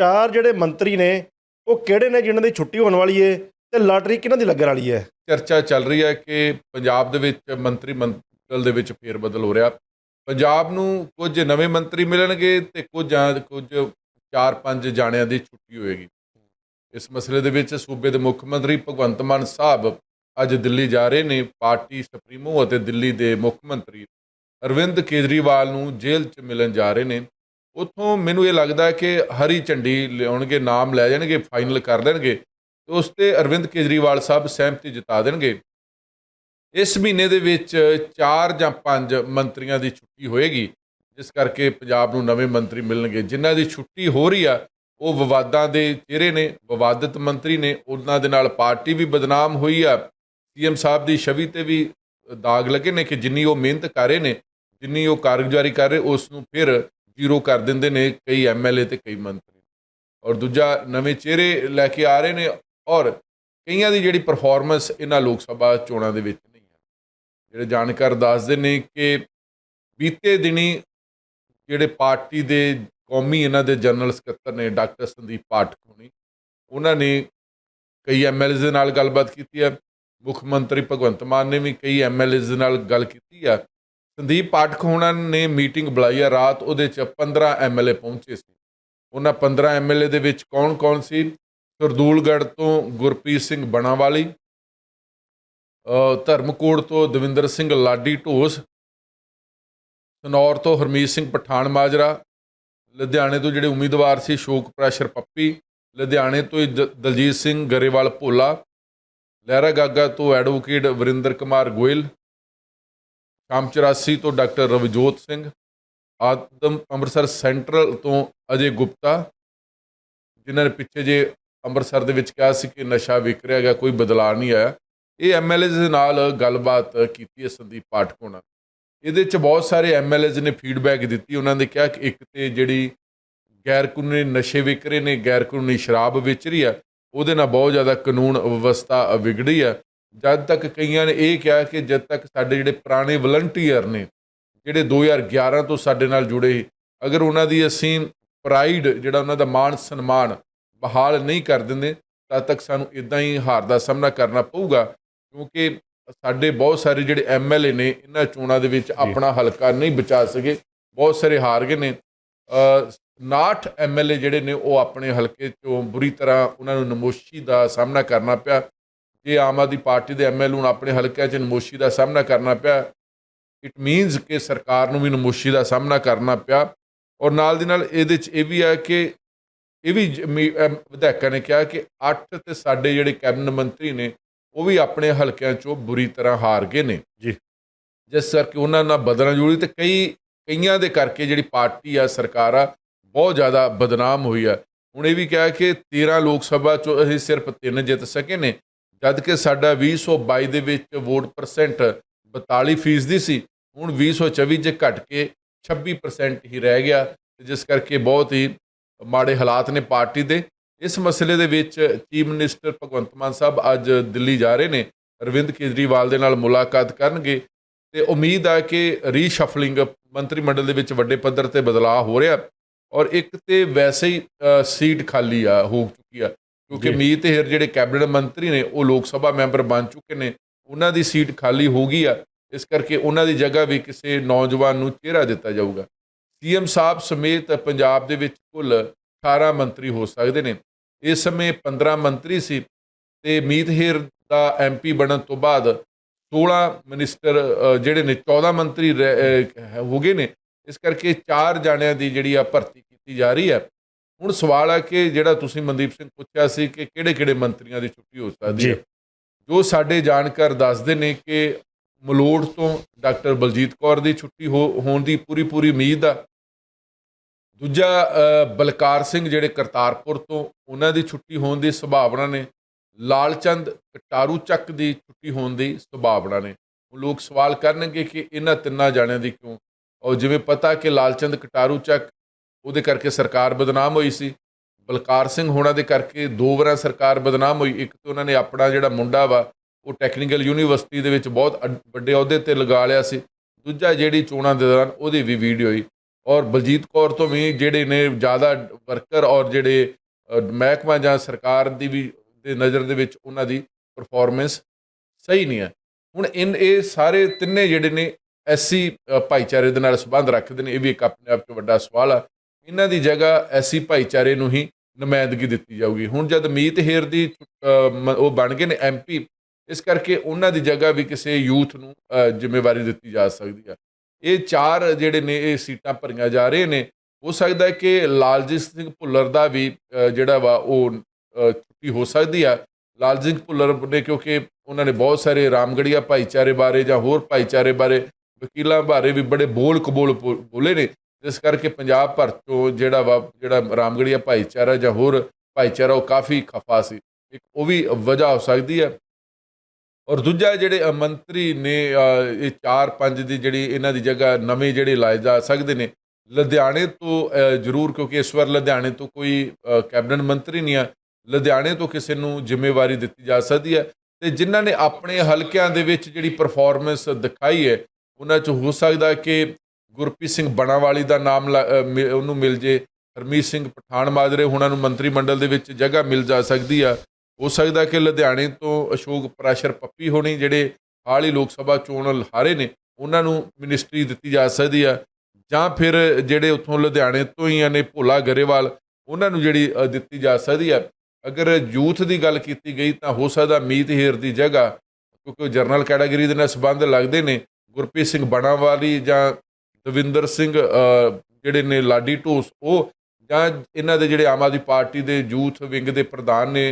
ਚਾਰ ਜਿਹੜੇ ਮੰਤਰੀ ਨੇ, ਉਹ ਕਿਹੜੇ ਨੇ ਜਿਨ੍ਹਾਂ ਦੀ ਛੁੱਟੀ ਹੋਣ ਵਾਲੀ ਏ ਤੇ ਲਾਟਰੀ ਕਿਹਨਾਂ ਦੀ ਲੱਗਣ ਵਾਲੀ ਹੈ ਚਰਚਾ ਚੱਲ ਰਹੀ ਹੈ ਕਿ ਪੰਜਾਬ ਦੇ ਵਿੱਚ ਮੰਤਰੀ ਮੰਡਲ ਦੇ ਵਿੱਚ ਫੇਰ ਬਦਲ ਹੋ ਰਿਹਾ। ਪੰਜਾਬ ਨੂੰ ਕੁਝ ਨਵੇਂ ਮੰਤਰੀ ਮਿਲਣਗੇ ਤੇ ਕੁਝ ਕੁਝ 4-5 ਜਾਣਿਆਂ ਦੀ ਛੁੱਟੀ ਹੋਏਗੀ। ਇਸ ਮਸਲੇ ਦੇ ਵਿੱਚ ਸੂਬੇ ਦੇ ਮੁੱਖ ਮੰਤਰੀ ਭਗਵੰਤ ਮਾਨ ਸਾਹਿਬ ਅੱਜ ਦਿੱਲੀ ਜਾ ਰਹੇ ਨੇ। ਪਾਰਟੀ ਸੁਪਰੀਮੋ ਅਤੇ ਦਿੱਲੀ ਦੇ ਮੁੱਖ ਮੰਤਰੀ ਅਰਵਿੰਦ ਕੇਜਰੀਵਾਲ ਨੂੰ ਜੇਲ੍ਹ 'ਚ ਮਿਲਣ ਜਾ ਰਹੇ ਨੇ। ਉੱਥੋਂ ਮੈਨੂੰ ਇਹ ਲੱਗਦਾ ਕਿ ਹਰੀ ਝੰਡੀ ਲਿਆਉਣਗੇ, ਨਾਮ ਲੈ ਜਾਣਗੇ ਫਾਈਨਲ ਕਰ ਦੇਣਗੇ ਤੇ ਉਸ ਤੇ ਅਰਵਿੰਦ ਕੇਜਰੀਵਾਲ ਸਾਹਿਬ ਸਹਿਮਤੀ ਜਤਾ ਦੇਣਗੇ। ਇਸ ਮਹੀਨੇ ਦੇ ਵਿੱਚ 4 ਜਾਂ 5 ਮੰਤਰੀਆਂ ਦੀ ਛੁੱਟੀ ਹੋਏਗੀ, ਜਿਸ ਕਰਕੇ ਪੰਜਾਬ ਨੂੰ ਨਵੇਂ ਮੰਤਰੀ ਮਿਲਣਗੇ। ਜਿਨ੍ਹਾਂ ਦੀ ਛੁੱਟੀ ਹੋ ਰਹੀ ਆ, ਉਹ ਵਿਵਾਦਾਂ ਦੇ ਚਿਹਰੇ ਨੇ, ਵਿਵਾਦਤ ਮੰਤਰੀ ਨੇ, ਉਹਨਾਂ ਦੇ ਨਾਲ ਪਾਰਟੀ ਵੀ ਬਦਨਾਮ ਹੋਈ ਆ। ਸੀਐਮ ਸਾਹਿਬ ਦੀ ਛਵੀ ਤੇ ਵੀ ਦਾਗ ਲੱਗੇ ਨੇ ਕਿ ਜਿੰਨੀ ਉਹ ਮਿਹਨਤ ਕਰ ਰਹੇ ਨੇ, ਜਿੰਨੀ ਉਹ ਕਾਰਗੁਜ਼ਾਰੀ ਕਰ ਰਹੇ, ਉਸ ਨੂੰ ਫਿਰ ਜ਼ੀਰੋ ਕਰ ਦਿੰਦੇ ਨੇ ਕਈ ਐਮਐਲਏ ਤੇ ਕਈ ਮੰਤਰੀ। ਔਰ ਦੂਜਾ, ਨਵੇਂ ਚਿਹਰੇ ਲੈ ਕੇ ਆ ਰਹੇ ਨੇ ਔਰ ਕਈਆਂ ਦੀ ਜਿਹੜੀ ਪਰਫਾਰਮੈਂਸ ਇਹਨਾਂ ਲੋਕ ਸਭਾ ਚੋਣਾਂ ਦੇ ਵਿੱਚ ਨਹੀਂ ਹੈ। ਜਿਹੜੇ ਜਾਣਕਾਰ ਦੱਸਦੇ ਨੇ ਕਿ ਬੀਤੇ ਦਿਨੀ ਜਿਹੜੇ ਪਾਰਟੀ ਦੇ ਕੌਮੀ ਇਹਨਾਂ ਦੇ ਜਨਰਲ ਸਕੱਤਰ ਨੇ ਡਾਕਟਰ ਸੰਦੀਪ ਪਾਠਕ ਹੋਣੀ, ਉਹਨਾਂ ਨੇ ਕਈ ਐਮਐਲਏਜ਼ ਦੇ ਨਾਲ ਗੱਲਬਾਤ ਕੀਤੀ ਹੈ। ਮੁੱਖ ਮੰਤਰੀ ਭਗਵੰਤ ਮਾਨ ਨੇ ਵੀ ਕਈ ਐਮਐਲਏਜ਼ ਦੇ ਨਾਲ ਗੱਲ ਕੀਤੀ ਆ ਸੰਦੀਪ ਪਾਠਕ ਹੋਣਾ ਨੇ ਮੀਟਿੰਗ ਬੁਲਾਈ ਆ ਰਾਤ, ਉਹਦੇ ਚ 15 ਐਮਐਲਏ ਪਹੁੰਚੇ ਸੀ। ਉਹਨਾਂ 15 ਐਮਐਲਏ ਦੇ ਵਿੱਚ ਕੌਣ-ਕੌਣ ਸੀ? ਸਰਦੂਲਗੜ੍ਹ ਤੋਂ ਗੁਰਪ੍ਰੀਤ ਸਿੰਘ ਬਣਾਵਾਲੀ ਧਰਮਕੋਟ ਤੋਂ ਦਵਿੰਦਰ ਸਿੰਘ ਲਾਡੀ ਢੋਸ, ਸਨੌਰ ਤੋਂ ਹਰਮੀਤ ਸਿੰਘ ਪਠਾਨ ਮਾਜਰਾ, ਲੁਧਿਆਣੇ ਤੋਂ ਜਿਹੜੇ ਉਮੀਦਵਾਰ ਸੀ ਸ਼ੋਕ ਪ੍ਰੈਸ਼ਰ ਪੱਪੀ, ਲੁਧਿਆਣੇ ਤੋਂ ਹੀ ਦ- ਦਲਜੀਤ ਸਿੰਘ ਗਰੇਵਾਲ ਭੋਲਾ, ਲਹਿਰਾ ਗਾਗਾ ਤੋਂ ਐਡਵੋਕੇਟ ਵਰਿੰਦਰ ਕੁਮਾਰ ਗੋਇਲ ਸ਼ਾਮ 84 ਤੋਂ ਡਾਕਟਰ ਰਵਜੋਤ ਸਿੰਘ, ਆਦਮ ਅੰਮ੍ਰਿਤਸਰ ਸੈਂਟਰਲ ਤੋਂ ਅਜੇ ਗੁਪਤਾ, ਜਿਨ੍ਹਾਂ ਨੇ ਪਿੱਛੇ ਜੇ ਅੰਮ੍ਰਿਤਸਰ ਦੇ ਵਿੱਚ ਕਿਹਾ ਸੀ ਕਿ ਨਸ਼ਾ ਵਿਕ ਰਿਹਾ ਹੈਗਾ, ਕੋਈ ਬਦਲਾਅ ਨਹੀਂ ਆਇਆ। ਇਹ ਐਮਐਲਏਜ਼ ਦੇ ਨਾਲ ਗੱਲਬਾਤ ਕੀਤੀ ਹੈ ਸੰਦੀਪ ਪਾਠਕ ਹੋਣਾ ਇਹਦੇ ਚ ਬਹੁਤ ਸਾਰੇ ਐਮਐਲਏਜ਼ ਨੇ ਫੀਡਬੈਕ ਦਿੱਤੀ। ਉਹਨਾਂ ਨੇ ਕਿਹਾ ਕਿ ਇੱਕ ਤੇ ਜਿਹੜੀ ਗੈਰ ਕਾਨੂੰਨੀ ਨਸ਼ੇ ਵਿਕ ਰਹੇ ਨੇ ਗੈਰ ਕਾਨੂੰਨੀ ਸ਼ਰਾਬ ਵੇਚ ਰਹੀ ਆ ਉਹਦੇ ਨਾਲ ਬਹੁਤ ਜ਼ਿਆਦਾ ਕਾਨੂੰਨ ਵਿਵਸਥਾ ਵਿਗੜੀ ਆ ਜਦ ਤੱਕ ਕਈਆਂ ਨੇ ਇਹ ਕਿਹਾ ਕਿ ਜਦ ਤੱਕ ਸਾਡੇ ਜਿਹੜੇ ਪੁਰਾਣੇ ਵਲੰਟੀਅਰ ਨੇ ਜਿਹੜੇ 2011 ਤੋਂ ਸਾਡੇ ਨਾਲ ਜੁੜੇ ਅਗਰ ਉਹਨਾਂ ਦੀ ਅਸੀਂ ਪ੍ਰਾਈਡ ਜਿਹੜਾ ਉਹਨਾਂ ਦਾ ਮਾਣ ਸਨਮਾਨ ਬਹਾਲ ਨਹੀਂ ਕਰ ਦਿੰਦੇ ਤਦ ਤੱਕ ਸਾਨੂੰ ਇਦਾਂ ਹੀ ਹਾਰ ਦਾ ਸਾਹਮਣਾ ਕਰਨਾ ਪਊਗਾ ਕਿਉਂਕਿ ਸਾਡੇ ਬਹੁਤ ਸਾਰੇ ਜਿਹੜੇ ਐਮਐਲਏ ਨੇ ਇਹਨਾਂ ਚੋਣਾਂ ਦੇ ਵਿੱਚ ਆਪਣਾ ਹਲਕਾ ਨਹੀਂ ਬਚਾ ਸਕੇ ਬਹੁਤ ਸਾਰੇ ਹਾਰ ਗਏ ਨੇ। ਅ 69 ਐਮਐਲਏ ਜਿਹੜੇ ਨੇ ਉਹ ਆਪਣੇ ਹਲਕੇ ਚੋਂ ਬੁਰੀ ਤਰ੍ਹਾਂ ਉਹਨਾਂ ਨੂੰ ਨਮੋਸ਼ੀ ਦਾ ਸਾਹਮਣਾ ਕਰਨਾ ਪਿਆ ਜੇ ਆਮ ਆਦਮੀ ਪਾਰਟੀ ਦੇ ਐਮਐਲਏ ਨੂੰ ਆਪਣੇ ਹਲਕਿਆਂ 'ਚ ਨਮੋਸ਼ੀ ਦਾ ਸਾਹਮਣਾ ਕਰਨਾ ਪਿਆ। ਇਟ ਮੀਨਸ ਕਿ ਸਰਕਾਰ ਨੂੰ ਵੀ ਨਮੋਸ਼ੀ ਦਾ ਸਾਹਮਣਾ ਕਰਨਾ ਪਿਆ ਔਰ ਨਾਲ ਦੀ ਨਾਲ ਇਹਦੇ 'ਚ ਇਹ ਵੀ ਹੈ ਕਿ ਇਹ ਵੀ ਵਿਧਾਇਕਾਂ ਨੇ ਕਿਹਾ ਕਿ 8 ਤੇ ਸਾਡੇ ਜਿਹੜੇ ਕੈਬਨਿਟ ਮੰਤਰੀ ਨੇ ਉਹ ਵੀ ਆਪਣੇ ਹਲਕਿਆਂ 'ਚੋਂ ਬੁਰੀ ਤਰ੍ਹਾਂ ਹਾਰ ਗਏ ਨੇ। ਜੀ। ਜਿਸ ਕਰਕੇ ਉਹਨਾਂ ਨਾਲ ਬਦਲਣਾ ਜ਼ਰੂਰੀ ਤੇ ਕਈ ਕਈਆਂ ਦੇ ਕਰਕੇ ਜਿਹੜੀ ਪਾਰਟੀ ਆ ਸਰਕਾਰ ਆ ਬਹੁਤ ਜ਼ਿਆਦਾ ਬਦਨਾਮ ਹੋਈ ਆ। ਹੁਣ ਇਹ ਵੀ ਕਿਹਾ ਕਿ 13 ਲੋਕ ਸਭਾ ਚੋਂ ਅਸੀਂ ਸਿਰਫ 3 ਜਿੱਤ ਸਕੇ ਨੇ। ਜਦ ਕਿ ਸਾਡਾ 2022 ਦੇ ਵਿੱਚ ਵੋਟ ਪਰਸੈਂਟ 42 ਫੀਸਦੀ ਸੀ, ਹੁਣ 2024 ਚ ਘਟ ਕੇ 26% ਹੀ ਰਹਿ ਗਿਆ ਤੇ ਜਿਸ ਕਰਕੇ ਬਹੁਤ ਹੀ ਮਾੜੇ ਹਾਲਾਤ ਨੇ ਪਾਰਟੀ ਦੇ। ਇਸ ਮਸਲੇ ਦੇ ਵਿੱਚ ਚੀਫ ਮਿਨਿਸਟਰ ਭਗਵੰਤ ਮਾਨ ਸਾਹਿਬ ਅੱਜ ਦਿੱਲੀ ਜਾ ਰਹੇ ਨੇ। ਅਰਵਿੰਦ ਕੇਜਰੀਵਾਲ ਦੇ ਨਾਲ ਮੁਲਾਕਾਤ ਕਰਨਗੇ ਤੇ ਉਮੀਦ ਆ ਕਿ ਰੀਸ਼ਫਲਿੰਗ ਮੰਤਰੀ ਮੰਡਲ ਦੇ ਵਿੱਚ ਵੱਡੇ ਪੱਧਰ ਤੇ ਬਦਲਾਅ ਹੋ ਰਿਹਾ ਔਰ ਇੱਕ ਤੇ ਵੈਸੇ ਹੀ ਸੀਟ ਖਾਲੀ ਆ, ਹੋ ਚੁੱਕੀ ਆ। ਕਿਉਂਕਿ। ਮੀਤ ਹੇਰ ਜਿਹੜੇ ਕੈਬਨਿਟ ਮੰਤਰੀ ਨੇ ਉਹ ਲੋਕ ਸਭਾ ਮੈਂਬਰ ਬਣ ਚੁੱਕੇ ਨੇ। ਉਹਨਾਂ ਦੀ ਸੀਟ ਖਾਲੀ ਹੋ ਗਈ ਆ। ਇਸ ਕਰਕੇ ਉਹਨਾਂ ਦੀ ਜਗ੍ਹਾ ਵੀ ਕਿਸੇ ਨੌਜਵਾਨ ਨੂੰ ਚਿਹਰਾ ਦਿੱਤਾ ਜਾਊਗਾ। ਸੀਐਮ ਸਾਹਿਬ ਸਮੇਤ ਪੰਜਾਬ ਦੇ ਵਿੱਚ ਕੁੱਲ 18 ਮੰਤਰੀ ਹੋ ਸਕਦੇ ਨੇ। ਇਸ ਸਮੇਂ 15 ਮੰਤਰੀ ਸੀ ਤੇ ਮੀਤ ਹੇਰ ਦਾ ਐਮਪੀ ਬਣਨ ਤੋਂ ਬਾਅਦ 16 ਮਿਨਿਸਟਰ ਜਿਹੜੇ ਨੇ 14 ਮੰਤਰੀ ਹੋ ਗਏ ਨੇ। ਇਸ ਕਰਕੇ ਚਾਰ ਜਾਣਿਆਂ ਦੀ ਜਿਹੜੀ ਆ ਭਰਤੀ ਕੀਤੀ ਜਾ ਰਹੀ ਹੈ। ਹੁਣ ਸਵਾਲ ਹੈ ਕਿ ਜਿਹੜਾ ਤੁਸੀਂ ਮਨਦੀਪ ਸਿੰਘ ਪੁੱਛਿਆ ਸੀ ਕਿ ਕਿਹੜੇ-ਕਿਹੜੇ ਮੰਤਰੀਆਂ ਦੀ ਛੁੱਟੀ ਹੋ ਸਕਦੀ। ਹੈ ਜੋ ਸਾਡੇ ਜਾਣਕਾਰ ਦੱਸਦੇ ਨੇ ਕਿ ਮਲੋੜ ਤੋਂ ਡਾਕਟਰ ਬਲਜੀਤ ਕੌਰ ਦੀ ਛੁੱਟੀ ਹੋਣ ਦੀ ਪੂਰੀ ਪੂਰੀ ਉਮੀਦ ਆ। ਦੂਜਾ ਬਲਕਾਰ ਸਿੰਘ ਜਿਹੜੇ ਕਰਤਾਰਪੁਰ ਤੋਂ ਉਹਨਾਂ ਦੀ ਛੁੱਟੀ ਹੋਣ ਦੀ ਸੰਭਾਵਨਾ ਨੇ। ਲਾਲਚੰਦ ਕਟਾਰੂ ਚੱਕ ਦੀ ਛੁੱਟੀ ਹੋਣ ਦੀ ਸੰਭਾਵਨਾ ਨੇ। ਹੁਣ ਲੋਕ ਸਵਾਲ ਕਰਨਗੇ ਕਿ ਇਹਨਾਂ ਤਿੰਨਾਂ ਜਾਣਿਆਂ ਦੀ ਕਿਉਂ? ਔਰ ਜਿਵੇਂ ਪਤਾ ਕਿ ਲਾਲਚੰਦ ਕਟਾਰੂ ਚੱਕ ਉਹਦੇ ਕਰਕੇ ਸਰਕਾਰ ਬਦਨਾਮ ਹੋਈ ਸੀ। ਬਲਕਾਰ ਸਿੰਘ ਹੋਣਾ ਦੇ ਕਰਕੇ ਦੋ ਵਾਰਾਂ ਸਰਕਾਰ ਬਦਨਾਮ ਹੋਈ। ਇੱਕ ਤਾਂ ਉਹਨਾਂ ਨੇ ਆਪਣਾ ਜਿਹੜਾ ਮੁੰਡਾ ਵਾ, ਉਹ ਟੈਕਨੀਕਲ ਯੂਨੀਵਰਸਿਟੀ ਦੇ ਵਿੱਚ ਬਹੁਤ ਅੱਡ- ਵੱਡੇ ਅਹੁਦੇ ਤੇ ਲਗਾ ਲਿਆ ਸੀ। ਦੂਜਾ ਜਿਹੜੀ ਚੋਣਾਂ ਦੇ ਦੌਰਾਨ ਉਹਦੀ ਵੀ ਵੀਡੀਓ ਹੋਈ ਔਰ ਬਲਜੀਤ ਕੌਰ ਤੋਂ ਵੀ ਜਿਹੜੇ ਨੇ ਜ਼ਿਆਦਾ ਵਰਕਰ ਔਰ ਜਿਹੜੇ ਮਹਿਕਮਾ ਜਾਂ ਸਰਕਾਰ ਦੀ ਵੀ ਦੇ ਨਜ਼ਰ ਦੇ ਵਿੱਚ ਉਹਨਾਂ ਦੀ ਪਰਫਾਰਮੈਂਸ ਸਹੀ ਨਹੀਂ ਹੈ। ਹੁਣ ਇਨ, ਇਹ ਸਾਰੇ ਤਿੰਨੇ ਜਿਹੜੇ ਨੇ ਐਸੀ ਭਾਈਚਾਰੇ ਦੇ ਨਾਲ ਸੰਬੰਧ ਰੱਖਦੇ ਨੇ। ਇਹ ਵੀ ਇੱਕ ਆਪਣੇ ਆਪ 'ਚ ਵੱਡਾ ਸਵਾਲ ਆ। ਇਹਨਾਂ ਦੀ ਜਗ੍ਹਾ ਐਸੀ ਭਾਈਚਾਰੇ ਨੂੰ ਹੀ ਨੁਮਾਇੰਦਗੀ ਦਿੱਤੀ ਜਾਊਗੀ। ਹੁਣ ਜਦ ਮੀਤ ਹੇਰ ਦੀ ਅ, ਮ- ਉਹ ਬਣ ਗਏ ਨੇ ਐਮਪੀ ਇਸ ਕਰਕੇ ਉਹਨਾਂ ਦੀ ਜਗ੍ਹਾ ਵੀ ਕਿਸੇ ਯੂਥ ਨੂੰ ਜ਼ਿੰਮੇਵਾਰੀ ਦਿੱਤੀ ਜਾ ਸਕਦੀ ਆ। ਇਹ ਚਾਰ ਜਿਹੜੇ ਨੇ ਇਹ ਸੀਟਾਂ ਭਰੀਆਂ ਜਾ ਰਹੇ ਨੇ। ਹੋ ਸਕਦਾ ਹੈ ਕਿ ਲਾਲਜੀਤ ਸਿੰਘ ਭੁੱਲਰ ਦਾ ਵੀ ਜਿਹੜਾ ਵਾ ਉਹ ਛੁੱਟੀ ਹੋ ਸਕਦੀ ਆ। ਲਾਲਜੀਤ ਸਿੰਘ ਭੁੱਲਰ ਨੇ ਕਿਉਂਕਿ ਉਹਨਾਂ ਨੇ ਬਹੁਤ ਸਾਰੇ ਰਾਮਗੜੀਆ ਭਾਈਚਾਰੇ ਬਾਰੇ ਜਾਂ ਹੋਰ ਭਾਈਚਾਰੇ ਬਾਰੇ ਵਕੀਲਾਂ ਬਾਰੇ ਵੀ ਬੜੇ ਬੋਲ ਕਬੋਲ ਬੋ- ਬੋਲੇ ਨੇ। ਜਿਸ ਕਰਕੇ ਪੰਜਾਬ ਭਰ ਤੋਂ ਜਿਹੜਾ ਵਾ, ਜਿਹੜਾ ਰਾਮਗੜੀਆ ਭਾਈਚਾਰਾ ਜਾਂ ਹੋਰ ਭਾਈਚਾਰਾ, ਉਹ ਕਾਫੀ ਖਫਾ ਸੀ। ਇੱਕ ਉਹ ਵੀ ਵਜ੍ਹਾ ਹੋ ਸਕਦੀ ਹੈ। ਔਰ ਦੂਜਾ ਜਿਹੜੇ ਮੰਤਰੀ ਨੇ ਇਹ 4-5 ਦੀ ਜਿਹੜੀ ਇਹਨਾਂ ਦੀ ਜਗ੍ਹਾ ਨਵੇਂ ਜਿਹੜੇ ਲਾਏ ਜਾ ਸਕਦੇ ਨੇ, ਲੁਧਿਆਣੇ ਤੋਂ ਜ਼ਰੂਰ ਕਿਉਂਕਿ ਇਸ ਵਾਰ ਲੁਧਿਆਣੇ ਤੋਂ ਕੋਈ ਕੈਬਨਿਟ ਮੰਤਰੀ ਨਹੀਂ ਆ ਲੁਧਿਆਣੇ ਤੋਂ ਕਿਸੇ ਨੂੰ ਜ਼ਿੰਮੇਵਾਰੀ ਦਿੱਤੀ ਜਾ ਸਕਦੀ ਹੈ ਤੇ ਜਿਨ੍ਹਾਂ ਨੇ ਆਪਣੇ ਹਲਕਿਆਂ ਦੇ ਵਿੱਚ ਜਿਹੜੀ ਪਰਫਾਰਮੈਂਸ ਦਿਖਾਈ ਹੈ, ਉਹਨਾਂ 'ਚ ਹੋ ਸਕਦਾ ਕਿ ਗੁਰਪ੍ਰੀਤ ਸਿੰਘ ਬਣਾਵਾਲੀ ਦਾ ਨਾਮ ਲਾ- ਅ, ਉਹਨੂੰ ਮਿਲ ਜੇ। ਹਰਮੀਤ ਸਿੰਘ ਪਠਾਨ ਮਾਜਰੇ ਉਹਨਾਂ ਨੂੰ ਮੰਤਰੀ ਮੰਡਲ ਦੇ ਵਿੱਚ ਜਗ੍ਹਾ ਮਿਲ ਜਾ ਸਕਦੀ ਆ। ਹੋ ਸਕਦਾ ਕਿ ਲੁਧਿਆਣੇ ਤੋਂ ਅਸ਼ੋਕ ਪ੍ਰਾਸ਼ਰ ਪੱਪੀ ਹੋਣੀ ਜਿਹੜੇ ਹਾਲ ਹੀ ਲੋਕ ਸਭਾ ਚੋਣ ਹਾਰੇ ਨੇ ਉਹਨਾਂ ਨੂੰ ਮਿਨਿਸਟਰੀ ਦਿੱਤੀ ਜਾ ਸਕਦੀ ਆ। ਜਾਂ ਫਿਰ ਜਿਹੜੇ ਉੱਥੋਂ ਲੁਧਿਆਣੇ ਤੋਂ ਹੀ ਨੇ ਭੋਲਾ ਗਰੇਵਾਲ ਉਹਨਾਂ ਨੂੰ ਜਿਹੜੀ ਦਿੱਤੀ ਜਾ ਸਕਦੀ ਆ। ਅਗਰ ਯੂਥ ਦੀ ਗੱਲ ਕੀਤੀ ਗਈ ਤਾਂ ਹੋ ਸਕਦਾ ਮੀਤ ਹੇਰ ਦੀ ਜਗ੍ਹਾ ਕਿਉਂਕਿ ਉਹ ਜਰਨਲ ਕੈਟਾਗਰੀ ਦੇ ਨਾਲ ਸੰਬੰਧ ਲੱਗਦੇ ਨੇ ਗੁਰਪ੍ਰੀਤ ਸਿੰਘ ਬਣਾਵਾਲੀ ਜਾਂ ਦਵਿੰਦਰ ਸਿੰਘ ਜਿਹੜੇ ਨੇ ਲਾਡੀ ਢੋਸ, ਉਹ ਜਾਂ ਇਹਨਾਂ ਦੇ ਜਿਹੜੇ ਆਮ ਆਦਮੀ ਪਾਰਟੀ ਦੇ ਯੂਥ ਵਿੰਗ ਦੇ ਪ੍ਰਧਾਨ ਨੇ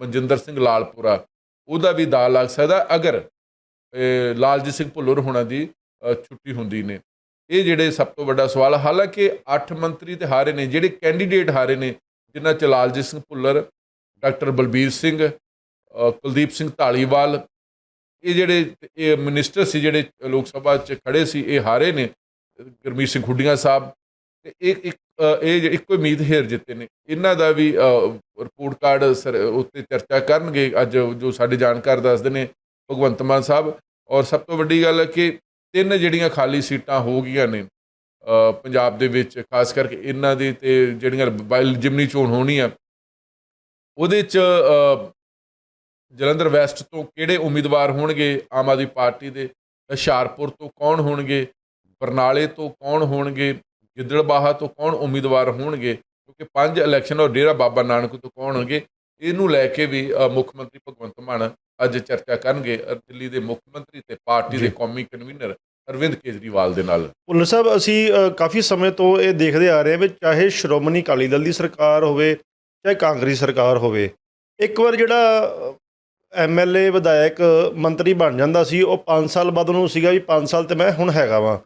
ਮਨਜਿੰਦਰ ਸਿੰਘ ਲਾਲਪੁਰਾ, ਉਹਦਾ ਵੀ ਦਾ ਲੱਗ ਸਕਦਾ ਅਗਰ ਲਾਲਜੀਤ ਸਿੰਘ ਭੁੱਲਰ ਹੋਣਾ ਦੀ ਛੁੱਟੀ ਹੁੰਦੀ ਨੇ। ਇਹ ਜਿਹੜੇ ਸਭ ਤੋਂ ਵੱਡਾ ਸਵਾਲ ਹਾਲਾਂਕਿ 8 ਮੰਤਰੀ ਤੇ ਹਾਰੇ ਨੇ, ਜਿਹੜੇ ਕੈਂਡੀਡੇਟ ਹਾਰੇ ਨੇ, ਜਿਨ੍ਹਾਂ ਚ ਲਾਲਜੀਤ ਸਿੰਘ ਭੁੱਲਰ, ਡਾਕਟਰ ਬਲਬੀਰ ਸਿੰਘ ਕੁਲਦੀਪ ਸਿੰਘ ਢਾਲੀਵਾਲ ਇਹ ਜਿਹੜੇ, ਇਹ ਮਿਨਿਸਟਰ ਸੀ ਜਿਹੜੇ ਲੋਕ ਸਭਾ 'ਚ ਖੜੇ ਸੀ, ਇਹ ਹਾਰੇ ਨੇ। ਗੁਰਮੀਤ ਸਿੰਘ ਖੁੱਡੀਆਂ ਸਾਹਿਬ, ਤੇ ਇਹ ਇੱਕ ਇਹ ਇੱਕੋ ਉਮੀਦ ਹੇਰ ਜਿੱਤੇ ਨੇ। ਇਹਨਾਂ ਦਾ ਵੀ ਰਿਪੋਰਟ ਕਾਰਡ ਸਰ, ਉੱਤੇ ਚਰਚਾ ਕਰਨਗੇ। ਅੱਜ ਜੋ ਸਾਡੇ ਜਾਣਕਾਰ ਦੱਸਦੇ ਨੇ ਭਗਵੰਤ ਮਾਨ ਸਾਹਿਬ। ਔਰ ਸਭ ਤੋਂ ਵੱਡੀ ਗੱਲ ਹੈ ਕਿ ਤਿੰਨ ਜਿਹੜੀਆਂ ਖਾਲੀ ਸੀਟਾਂ ਹੋ ਗਈਆਂ ਨੇ ਪੰਜਾਬ ਦੇ ਵਿੱਚ, ਖਾਸ ਕਰਕੇ ਇਹਨਾਂ ਦੀ ਤੇ ਜਿਹੜੀਆਂ ਬਾਇਲ ਜਿਮਨੀ ਚੋਣ ਹੋਣੀ ਆ, ਉਹਦੇ ਚ ਜਲੰਧਰ ਵੈਸਟ ਤੋਂ ਕਿਹੜੇ ਉਮੀਦਵਾਰ ਹੋਣਗੇ? ਆਮ ਆਦਮੀ ਪਾਰਟੀ ਦੇ ਹੁਸ਼ਿਆਰਪੁਰ ਤੋਂ ਕੌਣ ਹੋਣਗੇ? ਬਰਨਾਲੇ ਤੋਂ ਕੌਣ ਹੋਣਗੇ? ਗਿੱਦੜਬਾਹਾ ਤੋਂ ਕੌਣ ਉਮੀਦਵਾਰ ਹੋਣਗੇ? ਕਿਉਂਕਿ ਪੰਜ ਇਲੈਕਸ਼ਨ ਔਰ ਡੇਰਾ ਬਾਬਾ ਨਾਨਕ ਤੋਂ ਕੌਣ ਹੋਣਗੇ? ਇਹਨੂੰ ਲੈ ਕੇ ਵੀ ਮੁੱਖ ਮੰਤਰੀ ਭਗਵੰਤ ਮਾਨ ਅੱਜ ਚਰਚਾ ਕਰਨਗੇ। ਦਿੱਲੀ ਦੇ ਮੁੱਖ ਮੰਤਰੀ ਤੇ ਪਾਰਟੀ ਦੇ। ਕੌਮੀ ਕਨਵੀਨਰ ਅਰਵਿੰਦ ਕੇਜਰੀਵਾਲ ਦੇ ਨਾਲ। ਭੁੱਲਰ ਸਾਹਿਬ ਅਸੀਂ ਕਾਫੀ ਸਮੇਂ ਤੋਂ ਇਹ ਦੇਖਦੇ ਆ ਰਹੇ ਹਾਂ ਵੀ ਚਾਹੇ ਸ਼੍ਰੋਮਣੀ ਅਕਾਲੀ ਦਲ ਦੀ ਸਰਕਾਰ ਹੋਵੇ ਚਾਹੇ ਕਾਂਗਰਸ ਸਰਕਾਰ ਹੋਵੇ ਇੱਕ ਵਾਰ ਜਿਹੜਾ ਐਮਐਲਏ ਵਿਧਾਇਕ ਮੰਤਰੀ ਬਣ ਜਾਂਦਾ ਸੀ ਉਹ 5 ਸਾਲ ਬਾਅਦ ਉਹਨੂੰ ਸੀਗਾ ਵੀ 5 ਸਾਲ ਤੇ ਮੈਂ ਹੁਣ ਹੈਗਾ ਵਾਂ।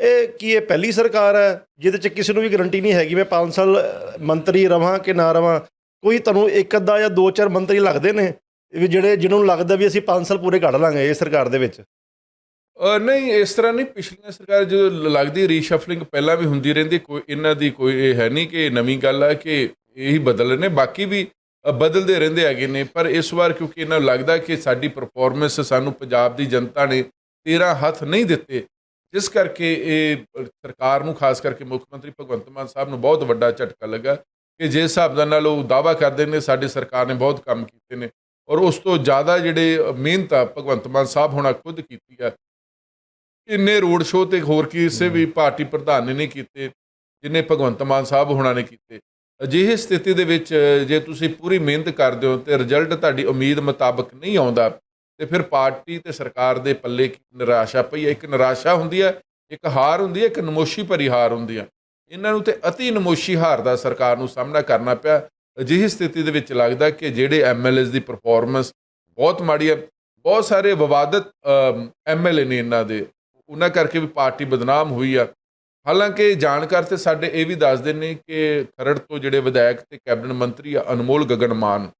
ਇਹ ਕੀ ਇਹ ਪਹਿਲੀ ਸਰਕਾਰ ਹੈ, ਜਿਹਦੇ ਚ ਕਿਸੇ ਨੂੰ ਵੀ ਗਰੰਟੀ ਨਹੀਂ ਹੈਗੀ ਮੈਂ 5 ਸਾਲ ਮੰਤਰੀ ਰਵਾਂ ਕਿ ਨਾ ਰਵਾਂ। ਕੋਈ ਤੁਹਾਨੂੰ ਇੱਕ ਅੱਧਾ ਜਾਂ ਦੋ ਚਾਰ ਮੰਤਰੀ ਲੱਗਦੇ ਨੇ, ਵੀ ਜਿਹੜੇ ਜਿਹਨਾਂ ਨੂੰ ਲੱਗਦਾ ਵੀ ਅਸੀਂ 5 ਸਾਲ ਪੂਰੇ ਕੱਢ ਲਾਂਗੇ ਇਹ ਸਰਕਾਰ ਦੇ ਵਿੱਚ? ਨਹੀਂ, ਇਸ ਤਰ੍ਹਾਂ ਨਹੀਂ, ਪਿਛਲੀਆਂ ਸਰਕਾਰ ਜਦੋਂ ਲੱਗਦੀ ਰੀਸ਼ਫਲਿੰਗ ਪਹਿਲਾਂ ਵੀ ਹੁੰਦੀ ਰਹਿੰਦੀ, ਕੋਈ ਇਹਨਾਂ ਦੀ ਕੋਈ ਇਹ ਹੈ ਨਹੀਂ ਕਿ ਨਵੀਂ ਗੱਲ ਆ ਕਿ ਇਹੀ ਬਦਲ ਰਹੇ ਨੇ, ਬਾਕੀ ਵੀ ਬਦਲਦੇ ਰਹਿੰਦੇ ਹੈਗੇ ਨੇ। ਪਰ ਇਸ ਵਾਰ ਕਿਉਂਕਿ ਇਹਨਾਂ ਨੂੰ ਲੱਗਦਾ ਕਿ ਸਾਡੀ ਪਰਫਾਰਮੈਂਸ ਸਾਨੂੰ ਪੰਜਾਬ ਦੀ ਜਨਤਾ ਨੇ 13 ਹੱਥ ਨਹੀਂ ਦਿੱਤੇ ਜਿਸ ਕਰਕੇ ਇਹ ਸਰਕਾਰ ਨੂੰ ਖਾਸ ਕਰਕੇ ਮੁੱਖ ਮੰਤਰੀ ਭਗਵੰਤ ਮਾਨ ਸਾਹਿਬ ਨੂੰ ਬਹੁਤ ਵੱਡਾ ਝਟਕਾ ਲੱਗਾ ਕਿ ਜਿਸ ਹਿਸਾਬ ਦੇ ਨਾਲ ਉਹ ਦਾਵਾ ਕਰਦੇ ਨੇ ਸਾਡੀ ਸਰਕਾਰ ਨੇ ਬਹੁਤ ਕੰਮ ਕੀਤੇ ਨੇ ਔਰ ਉਸ ਤੋਂ ਜ਼ਿਆਦਾ ਜਿਹੜੇ ਮਿਹਨਤ ਆ ਭਗਵੰਤ ਮਾਨ ਸਾਹਿਬ ਹੋਣਾ ਖੁਦ ਕੀਤੀ ਆ। ਇੰਨੇ ਰੋਡ ਸ਼ੋਅ ਤੇ ਹੋਰ ਕਿਸੇ ਵੀ ਪਾਰਟੀ ਪ੍ਰਧਾਨ ਨੇ ਨਹੀਂ ਕੀਤੇ ਜਿੰਨੇ ਭਗਵੰਤ ਮਾਨ ਸਾਹਿਬ ਹੋਣਾ ਨੇ ਕੀਤੇ। ਅਜਿਹੀ ਸਥਿਤੀ ਦੇ ਵਿੱਚ ਜੇ ਤੁਸੀਂ ਪੂਰੀ ਮਿਹਨਤ ਕਰਦੇ ਹੋ ਤੇ ਰਿਜ਼ਲਟ ਤੁਹਾਡੀ ਉਮੀਦ ਮੁਤਾਬਕ ਨਹੀਂ ਆਉਂਦਾ ਤੇ ਫਿਰ ਪਾਰਟੀ ਤੇ ਸਰਕਾਰ ਦੇ ਪੱਲੇ ਨਿਰਾਸ਼ਾ ਪਈ ਹੈ। ਇੱਕ ਨਿਰਾਸ਼ਾ ਹੁੰਦੀ ਹੈ, ਇੱਕ ਹਾਰ ਹੁੰਦੀ ਹੈ, ਇੱਕ ਨਮੋਸ਼ੀ ਭਰੀ ਹਾਰ ਹੁੰਦੀ ਹੈ। ਇਹਨਾਂ ਨੂੰ ਤੇ ਅਤੀ ਨਮੋਸ਼ੀ ਹਾਰ ਦਾ ਸਰਕਾਰ ਨੂੰ ਸਾਹਮਣਾ ਕਰਨਾ ਪਿਆ। ਅਜਿਹੀ ਸਥਿਤੀ ਦੇ ਵਿੱਚ ਲੱਗਦਾ ਕਿ ਜਿਹੜੇ ਐਮਐਲਏਸ ਦੀ ਪਰਫਾਰਮੈਂਸ ਬਹੁਤ ਮਾੜੀ ਹੈ। ਬਹੁਤ ਸਾਰੇ ਵਿਵਾਦਤ ਐਮਐਲਏ ਨੇ ਇਹਨਾਂ ਦੇ। ਉਹਨਾਂ ਕਰਕੇ ਵੀ ਪਾਰਟੀ ਬਦਨਾਮ ਹੋਈ ਆ। ਹਾਲਾਂਕਿ ਜਾਣਕਾਰ ਤੇ ਸਾਡੇ ਇਹ ਵੀ ਦੱਸਦੇ ਨੇ ਕਿ ਖਰੜ ਤੋਂ ਜਿਹੜੇ ਵਿਧਾਇਕ ਤੇ ਕੈਬਨਿਟ ਮੰਤਰੀ ਆ ਅਨਮੋਲ ਗਗਨ ਮਾਨ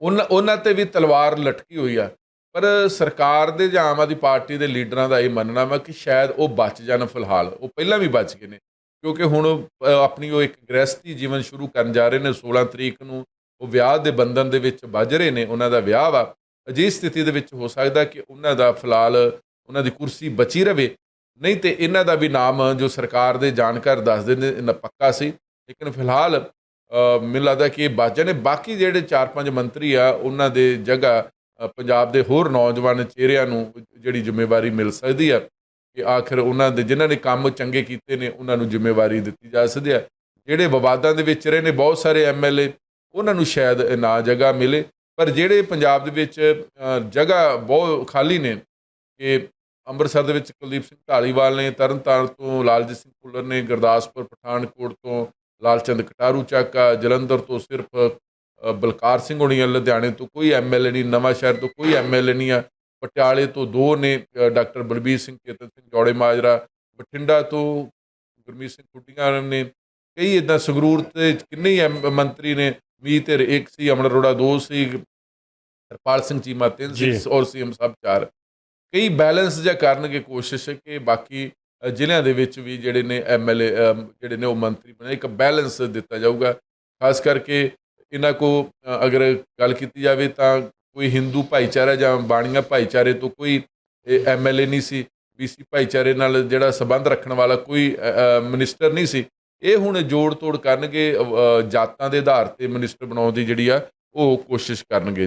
ਉਹਨਾਂ ਉਹਨਾਂ ਤੇ ਵੀ ਤਲਵਾਰ ਲਟਕੀ ਹੋਈ ਆ। ਪਰ ਸਰਕਾਰ ਦੇ ਜਾਂ ਆਮ ਆਦਮੀ ਪਾਰਟੀ ਦੇ ਲੀਡਰਾਂ ਦਾ ਇਹ ਮੰਨਣਾ ਵਾ ਕਿ ਸ਼ਾਇਦ ਉਹ ਬਚ ਜਾਣ ਫਿਲਹਾਲ। ਉਹ ਪਹਿਲਾਂ ਵੀ ਬਚ ਗਏ ਨੇ। ਕਿਉਂਕਿ ਹੁਣ ਆਪਣੀ ਉਹ ਇੱਕ ਗ੍ਰਸਤੀ ਜੀਵਨ ਸ਼ੁਰੂ ਕਰਨ ਜਾ ਰਹੇ ਨੇ 16 ਤਰੀਕ ਨੂੰ ਉਹ ਵਿਆਹ ਦੇ ਬੰਧਨ ਦੇ ਵਿੱਚ ਵੱਜ ਰਹੇ ਨੇ, ਉਹਨਾਂ ਦਾ ਵਿਆਹ ਵਾ। ਅਜਿਹੀ ਸਥਿਤੀ ਦੇ ਵਿੱਚ ਹੋ ਸਕਦਾ ਕਿ ਉਹਨਾਂ ਦਾ ਫਿਲਹਾਲ ਉਹਨਾਂ ਦੀ ਕੁਰਸੀ ਬਚੀ ਰਵੇ। ਨਹੀਂ ਤੇ ਇਹਨਾਂ ਦਾ ਵੀ ਨਾਮ ਜੋ ਸਰਕਾਰ ਦੇ ਜਾਣਕਾਰ ਦੱਸਦੇ ਨੇ ਪੱਕਾ ਸੀ। ਲੇਕਿਨ ਫਿਲਹਾਲ ਮੈਨੂੰ ਲੱਗਦਾ ਕਿ ਇਹ ਬਾਜਾ ਨੇ। ਬਾਕੀ ਜਿਹੜੇ 4-5 ਮੰਤਰੀ ਆ, ਉਹਨਾਂ ਦੇ ਜਗ੍ਹਾ ਪੰਜਾਬ ਦੇ ਹੋਰ ਨੌਜਵਾਨ ਚਿਹਰਿਆਂ ਨੂੰ ਜਿਹੜੀ ਜ਼ਿੰਮੇਵਾਰੀ ਮਿਲ ਸਕਦੀ ਆ, ਕਿ ਆਖਰ ਉਹਨਾਂ ਦੇ ਜਿਨ੍ਹਾਂ ਨੇ ਕੰਮ ਚੰਗੇ ਕੀਤੇ ਨੇ, ਉਹਨਾਂ ਨੂੰ ਜ਼ਿੰਮੇਵਾਰੀ ਦਿੱਤੀ ਜਾ ਸਕਦੀ ਆ। ਜਿਹੜੇ ਵਿਵਾਦਾਂ ਦੇ ਵਿੱਚ ਰਹੇ ਨੇ, ਬਹੁਤ ਸਾਰੇ ਐਮਐਲਏ ਉਹਨਾਂ ਨੂੰ ਸ਼ਾਇਦ ਨਾ ਜਗ੍ਹਾ ਮਿਲੇ। ਪਰ ਜਿਹੜੇ ਪੰਜਾਬ ਦੇ ਵਿੱਚ ਜਗ੍ਹਾ ਬਹੁਤ ਖਾਲੀ ਨੇ, ਕਿ ਅੰਮ੍ਰਿਤਸਰ ਦੇ ਵਿੱਚ ਕੁਲਦੀਪ ਸਿੰਘ ਢਾਲੀਵਾਲ ਨੇ, ਤਰਨਤਾਰਨ ਤੋਂ ਲਾਲਜੀਤ ਸਿੰਘ ਭੁੱਲਰ ਨੇ, ਗੁਰਦਾਸਪੁਰ, ਪਠਾਨਕੋਟ ਤੋਂ ਲਾਲਚੰਦ ਕਟਾਰੂ ਚੱਕ ਆ ਜਲੰਧਰ ਤੋਂ ਸਿਰਫ ਬਲਕਾਰ ਸਿੰਘ ਹੋਣੀ ਆ ਲੁਧਿਆਣੇ ਤੋਂ ਕੋਈ ਐਮਐਲਏ ਨਹੀਂ ਨਵਾਂ ਸ਼ਹਿਰ ਤੋਂ ਕੋਈ ਐਮਐਲਏ ਨਹੀਂ ਆ ਪਟਿਆਲੇ ਤੋਂ ਦੋ ਨੇ ਡਾਕਟਰ ਬਲਬੀਰ ਸਿੰਘ ਚੇਤਨ ਸਿੰਘ ਜੋੜੇ ਮਾਜਰਾ ਬਠਿੰਡਾ ਤੋਂ ਗੁਰਮੀਤ ਸਿੰਘ ਕੁੱਟੀਆਂ ਨੇ ਕਈ ਇਦਾਂ ਸੰਗਰੂਰ ਤੇ ਕਿੰਨੇ ਹੀ ਮੰਤਰੀ ਨੇ ਮੀਤ ਤੇ ਇੱਕ ਸੀ ਅਮਰ ਅਰੋੜਾ ਦੋ ਸੀ ਹਰਪਾਲ ਸਿੰਘ ਚੀਮਾ ਤਿੰਨ ਸੀ ਜੀ। ਔਰ ਸੀਐਮ ਸਾਹਿਬ ਚਾਰ ਕਈ ਬੈਲੈਂਸ ਜਿਹਾ ਕਰਨਗੇ ਕੋਸ਼ਿਸ਼ ਕਿ ਬਾਕੀ ਜ਼ਿਲ੍ਹਿਆਂ ਦੇ ਵਿੱਚ ਵੀ ਜਿਹੜੇ ਨੇ ਐਮਐਲਏ ਜਿਹੜੇ ਨੇ ਉਹ ਮੰਤਰੀ ਬਣੇ, ਇੱਕ ਬੈਲੈਂਸ ਦਿੱਤਾ ਜਾਊਗਾ। ਖਾਸ ਕਰਕੇ ਇਹਨਾਂ ਕੋ ਅਗਰ ਗੱਲ ਕੀਤੀ ਜਾਵੇ ਤਾਂ ਕੋਈ ਹਿੰਦੂ ਭਾਈਚਾਰਾ ਜਾਂ ਬਾਣੀਆਂ ਭਾਈਚਾਰੇ ਤੋਂ ਕੋਈ ਐਮਐਲਏ ਨਹੀਂ ਸੀ ਬੀਸੀ ਭਾਈਚਾਰੇ ਨਾਲ ਜਿਹੜਾ ਸਬੰਧ ਰੱਖਣ ਵਾਲਾ ਕੋਈ ਮਿਨਿਸਟਰ ਨਹੀਂ ਸੀ, ਇਹ ਹੁਣ ਜੋੜ ਤੋੜ ਕਰਨਗੇ ਜਾਤਾਂ ਦੇ ਆਧਾਰ ਤੇ ਮਿਨਿਸਟਰ ਬਣਾਉਣ ਦੀ ਜਿਹੜੀ ਆ, ਉਹ ਕੋਸ਼ਿਸ਼ ਕਰਨਗੇ।